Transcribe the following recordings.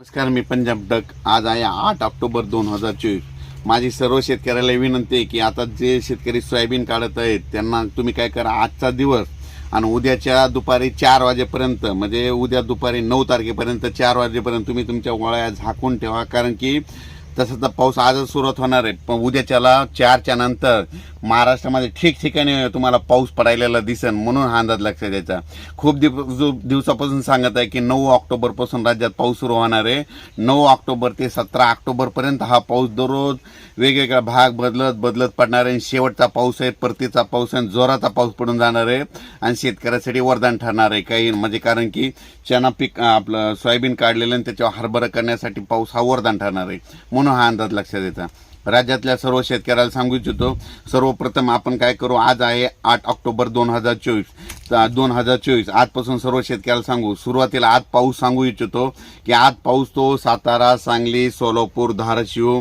नमस्कार मी पंजाब डक. आज आहे आठ ऑक्टोबर दोन हजार चोवीस. माझी सर्व शेतकऱ्याला विनंती आहे की आता जे शेतकरी सोयाबीन काढत आहेत त्यांना तुम्ही काय करा आजचा दिवस आणि उद्याच्या दुपारी चार वाजेपर्यंत म्हणजे उद्या दुपारी नऊ तारखेपर्यंत चार वाजेपर्यंत तुम्ही तुमच्या वळ्या झाकून ठेवा. कारण की तसं तर पाऊस आजच सुरुवात होणार आहे. पण उद्याच्याला चारच्या नंतर महाराष्ट्रामध्ये ठिकठिकाणी तुम्हाला पाऊस पडायला दिसेल म्हणून हा अंदाज लक्षात द्यायचा खूप दिवस जो- दिवसापासून सांगत आहे की नऊ ऑक्टोबरपासून राज्यात पाऊस सुरू होणार आहे. नऊ ऑक्टोबर ते सतरा ऑक्टोबरपर्यंत हा पाऊस दररोज वेगवेगळा भाग बदलत बदलत पडणार आहे. आणि शेवटचा पाऊस आहे परतीचा पाऊस आहे आणि जोराचा पाऊस पडून जाणार आहे. आणि शेतकऱ्यासाठी वरदान ठरणार आहे काही. म्हणजे कारण की चना पीक आपलं सोयाबीन काढलेलं आणि त्याच्यावर हरभरा करण्यासाठी पाऊस हा वरदान ठरणार आहे. म्हणून हा अंदाज लक्षात येतात राज्यातल्या सर्व शेतकऱ्याला सांगू इच्छितो सर्वप्रथम आपण काय करू आज आहे आठ ऑक्टोबर दोन हजार चोवीस. दोन हजार चोवीस. आजपासून सर्व शेतकऱ्याला सांगू. सुरुवातीला आज पाऊस सांगू इच्छितो की आज पाऊस तो सातारा सांगली सोलापूर धाराशिव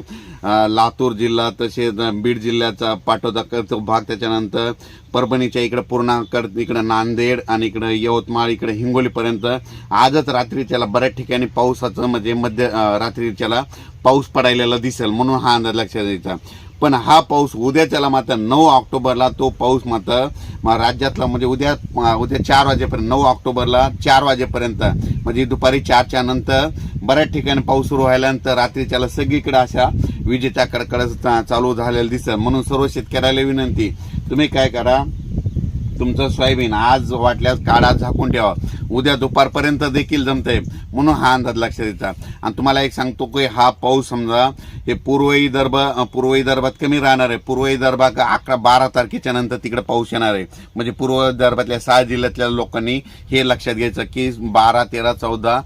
लातूर जिल्हा तसेच बीड जिल्ह्याचा पाठोदा भाग त्याच्यानंतर परभणीच्या इकडं पूर्णाकर इकडं नांदेड आणि इकडं यवतमाळ इकडं हिंगोलीपर्यंत. आजच रात्री त्याला बऱ्याच ठिकाणी पावसाचं म्हणजे मध्य रात्री त्याला पाऊस पडायला दिसेल. म्हणून हा अंदाज लक्षात द्यायचा पण हा पाऊस उद्याच्याला मात्र नऊ ऑक्टोबरला तो पाऊस मात्र म- राज्यातला म्हणजे उद्या उद्या चार वाजेपर्यंत नऊ ऑक्टोबरला चार वाजेपर्यंत म्हणजे दुपारी चारच्या नंतर बऱ्याच ठिकाणी पाऊस सुरू व्हायल्यानंतर रात्रीच्याला सगळीकडे अशा विजेच्या कडकड चालू झालेलं दिसत म्हणून सर्व शेतकऱ्याला विनंती तुम्ही काय करा तुमचं सोयाबीन आज वाटल्यास काढा झाकून ठेवा. उद्या दुपारपर्यंत देखील जमतंय. म्हणून हा अंदाज लक्षात द्यायचा आणि तुम्हाला एक सांगतो की हा पाऊस समजा हे पूर्व विदर्भ अं, पूर्व विदर्भात कमी राहणार आहे. पूर्व विदर्भात अकरा बारा तारखेच्या नंतर तिकडे पाऊस येणार आहे. म्हणजे पूर्व विदर्भातल्या सहा जिल्ह्यातल्या लोकांनी हे लक्षात घ्यायचं की बारा तेरा चौदा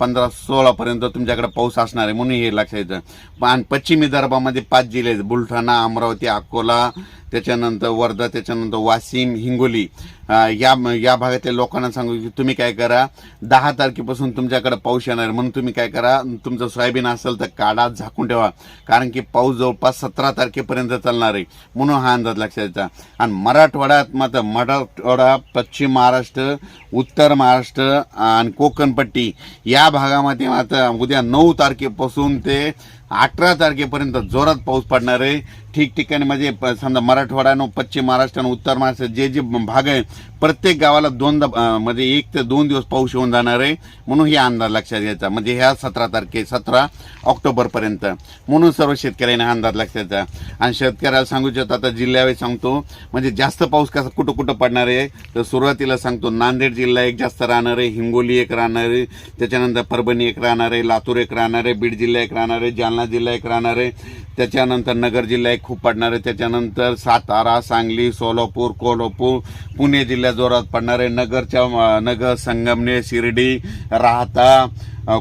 पंधरा सोळापर्यंत तुमच्याकडे पाऊस असणार आहे. म्हणून हे लक्षात येतं. आणि पश्चिम विदर्भामध्ये पाच जिल्हे आहेत. बुलढाणा अमरावती अकोला त्याच्यानंतर वर्धा त्याच्यानंतर वाशिम हिंगोली. या या भागातल्या लोकांना सांगू की तुम्ही काय करा दहा तारखेपासून तुमच्याकडे पाऊस येणार म्हणून तुम्ही काय करा तुमचं सोयाबीन असेल तर काढा झाकून ठेवा. कारण की पाऊस जवळपास सतरा तारखेपर्यंत चालणार आहे. म्हणून हा अंदाज लक्षात द्यायचा आणि मराठवाड्यात मात्र मराठवाडा पश्चिम महाराष्ट्र उत्तर महाराष्ट्र आणि कोकणपट्टी या भागामध्ये मात्र उद्या नऊ तारखेपासून ते अठरा तारखेपर्यंत जोरात पाऊस पडणार आहे. ठिकठिकाणी म्हणजे प- समजा मराठवाडा पश्चिम महाराष्ट्र आणि उत्तर महाराष्ट्र जे जे भाग आहे प्रत्येक गावाला दोनदा म्हणजे एक ते दोन दिवस पाऊस येऊन जाणार आहे. म्हणून हे अंदाज लक्षात घ्यायचा. म्हणजे ह्या सतरा तारखे सतरा ऑक्टोबरपर्यंत. म्हणून सर्व शेतकऱ्यांनी हा अंदाज लक्षात द्यायचा आणि शेतकऱ्याला सांगू इच्छित आता जिल्ह्यावे सांगतो म्हणजे जास्त पाऊस कसा कुठं कुठं पडणार आहे? तर सुरुवातीला सांगतो नांदेड जिल्हा एक जास्त राहणार आहे हिंगोली एक राहणार आहे त्याच्यानंतर परभणी एक राहणार आहे लातूर एक राहणार आहे बीड जिल्हा एक राहणार आहे जालना जिल्हा एक राहणार आहे. त्याच्यानंतर नगर जिल्हा एक खूप पडणार आहे. त्याच्यानंतर सातारा सांगली सोलापूर कोल्हापूर पुणे जिल्ह्यात जोरात पडणार आहे. नगरच्या नगर संगमनेर शिर्डी राहता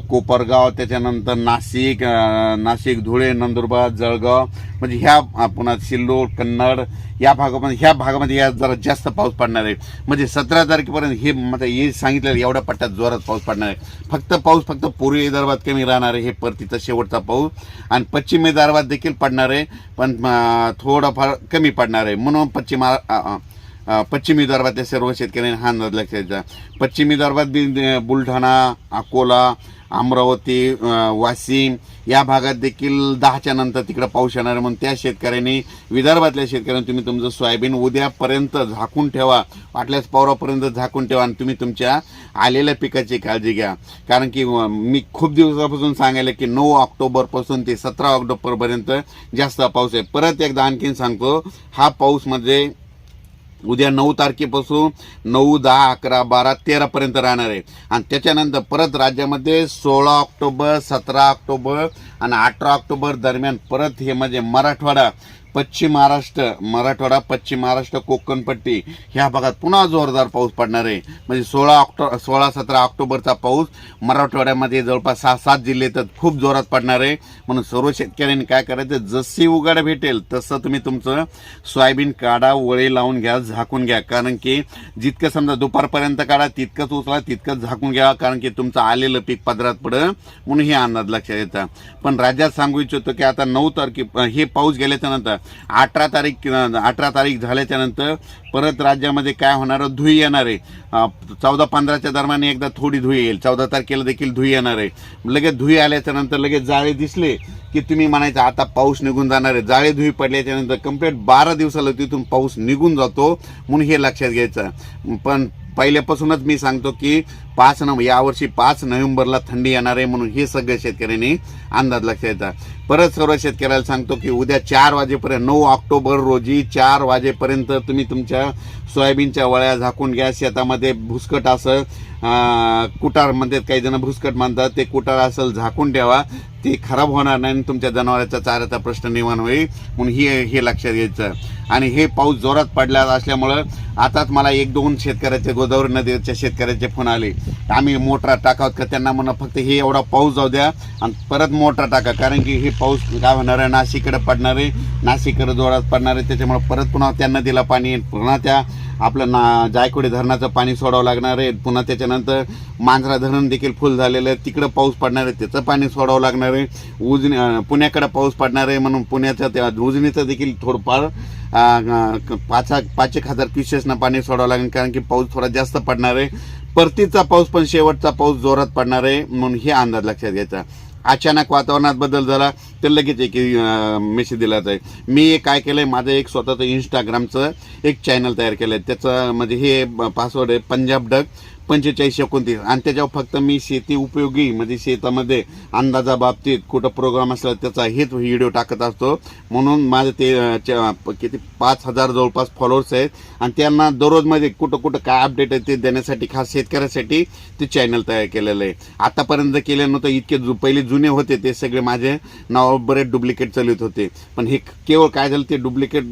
कोपरगाव त्याच्यानंतर नाशिक नाशिक धुळे नंदुरबार जळगाव म्हणजे ह्या पुन्हा सिल्लोड कन्नड या भागामध्ये ह्या भागामध्ये या जरा जास्त पाऊस पडणार आहे. म्हणजे सतरा तारखेपर्यंत हे म्हणजे हे सांगितलेलं एवढ्या पट्ट्यात जोरात पाऊस पडणार आहे. फक्त पाऊस फक्त पूर्व विदर्भात कमी राहणार आहे हे परतीचा शेवटचा पाऊस. आणि पश्चिम विदर्भात देखील पडणार आहे पण थोडंफार थोडाफार कमी पडणार आहे. म्हणून पश्चिम पश्चिम विदर्भातल्या सर्व शेतकऱ्यांनी हा अंदाज लक्षात घ्यायचा पश्चिम विदर्भात बी बुलढाणा अकोला अमरावती वाशिम या भागात देखील दहाच्या नंतर तिकडं पाऊस येणार म्हणून त्या शेतकऱ्यांनी विदर्भातल्या शेतकऱ्यांनी तुम्ही तुमचं सोयाबीन उद्यापर्यंत झाकून ठेवा. वाटल्यास पौरापर्यंत झाकून ठेवा आणि तुम्ही तुमच्या आलेल्या पिकाची काळजी घ्या. कारण की मी खूप दिवसापासून सांगायला की नऊ ऑक्टोबरपासून ते सतरा ऑक्टोबरपर्यंत जास्त पाऊस आहे. परत एकदा आणखीन सांगतो हा पाऊस म्हणजे उद्या नऊ तारखेपासून नऊ दहा अकरा बारा तेरा पर्यंत राहणार आहे. आणि त्याच्यानंतर परत राज्यामध्ये सोळा ऑक्टोबर सतरा ऑक्टोबर आणि अठरा ऑक्टोबर दरम्यान परत हे म्हणजे मराठवाडा पश्चिम महाराष्ट्र मराठवाडा पश्चिम महाराष्ट्र कोकणपट्टी ह्या भागात पुन्हा जोरदार पाऊस पडणार आहे. म्हणजे सोळा ऑक्टो सोळा सतरा ऑक्टोबरचा पाऊस मराठवाड्यामध्ये जवळपास सहा सात जिल्हे तर खूप जोरात पडणार आहे. म्हणून सर्व शेतकऱ्यांनी काय करायचं? जशी उघाड भेटेल तसं तुम्ही तुमचं सोयाबीन काढा वळे लावून घ्या झाकून घ्या. कारण की जितकं समजा दुपारपर्यंत काढा तितकंच उचला तितकंच झाकून घ्या. कारण की तुमचं आलेलं पीक पदरात पडं म्हणून हे अंदाज लक्षात येतं. पण राज्यात सांगू इच्छितो की आता नऊ तारखे हे पाऊस गेल्याच्यानंतर अठरा तारीख अठरा तारीख झाल्याच्यानंतर परत राज्यामध्ये काय होणार? धुई येणार आहे. चौदा पंधराच्या दरम्यान एकदा थोडी धुई येईल. चौदा तारखेला देखील धुई येणार आहे. लगेच धुई आल्याच्यानंतर लगेच जाळे दिसले की तुम्ही म्हणायचं आता पाऊस निघून जाणार आहे. जाळे धुई पडल्याच्यानंतर कंप्लीट बारा दिवसाला तिथून पाऊस निघून जातो म्हणून हे लक्षात घ्यायचं. पण पहिल्यापासूनच मी सांगतो की पाच नव यावर्षी पाच नोव्हेंबरला थंडी येणार आहे म्हणून हे सगळ्या शेतकऱ्यांनी अंदाज लक्षात येतात. परत सर्व शेतकऱ्याला सांगतो की उद्या चार वाजेपर्यंत नऊ ऑक्टोबर रोजी चार वाजेपर्यंत तुम्ही तुमच्या सोयाबीनच्या वळ्या झाकून घ्या. शेतामध्ये भुसकट असं कुटार म्हणतात काही जण भुसकट मानतात ते कुटार असेल झाकून ठेवा. ते खराब होणार नाही आणि तुमच्या जनावरांचा चाऱ्याचा प्रश्न निर्माण होईल. म्हणून हे हे लक्षात घ्यायचं. आणि हे पाऊस जोरात पडला असल्यामुळं आताच मला एक दोन शेतकऱ्याचे गोदावरी नदीच्या शेतकऱ्याचे फोन आले. आम्ही मोटरा टाकावत का त्यांना म्हणा फक्त हे एवढा पाऊस जाऊ द्या आणि परत मोटरा टाका. कारण की हे पाऊस काय होणार आहे? नाशिकडे पडणार आहे. नाशिकडे जोरात पडणार आहे. त्याच्यामुळे परत पुन्हा त्या नदीला पाणी पुन्हा त्या आपलं ना जायकोडी धरणाचं पाणी सोडावं लागणार आहे. पुन्हा त्याच्यानंतर मांजरा धरण देखील फुल झालेलं आहे. तिकडं पाऊस पडणार आहे. त्याचं पाणी सोडावं लागणार आहे. उजनी पुण्याकडं पाऊस पडणार आहे म्हणून पुण्याचं त्या उजनीचं देखील थोडंफार पाच पाच एक हजार क्युसेसना पाणी सोडावं लागेल कारण की पाऊस थोडा जास्त पडणार आहे. परतीचा पाऊस पण शेवटचा पाऊस जोरात पडणार आहे म्हणून हे अंदाज लक्षात घ्यायचा. अचानक वातावरणात बदल झाला तर लगेच एक मेसेज दिला जाईल. मी काय काय केलंय माझं एक स्वतःचं इंस्टाग्रामचं एक चॅनल तयार केलंय. त्याचं म्हणजे हे पासवर्ड आहे पंजाब डग. पंचेचाळीस एकोणतीस. आणि त्याच्यावर फक्त मी शेती उपयोगी म्हणजे शेतामध्ये अंदाजा बाबतीत कुठं प्रोग्राम असला त्याचा हेच व्हिडिओ टाकत असतो. म्हणून माझं ते च- किती पाच हजार जवळपास फॉलोअर्स आहेत. आणि त्यांना दररोजमध्ये कुठं कुठं काय अपडेट आहे ते देण्यासाठी खास शेतकऱ्यासाठी ते चॅनल तयार केलेलं आहे. आतापर्यंत केलं नव्हतं इतके जु पहिले जुने होते ते सगळे माझे. नाव बरेच डुप्लिकेट चालत होते. पण हे केवळ काय झालं ते डुप्लिकेट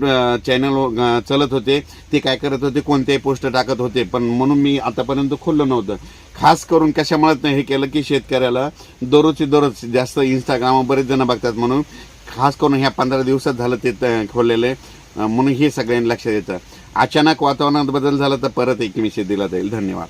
चॅनल चालत होते. ते काय करत होते कोणत्याही पोस्ट टाकत होते. पण म्हणून मी आतापर्यंत खोललं नव्हतं. खास करून कशामुळे हे केलं की शेतकऱ्याला दररोजची दररोज जास्त इंस्टाग्राम बरेच जण बघतात म्हणून. खास करून ह्या पंधरा दिवसात झालं ते खोललेलं. आहे म्हणून हे सगळ्यांनी लक्षात येतं अचानक वातावरणात बदल झाला तर परत एक विषय दिला जाईल. धन्यवाद.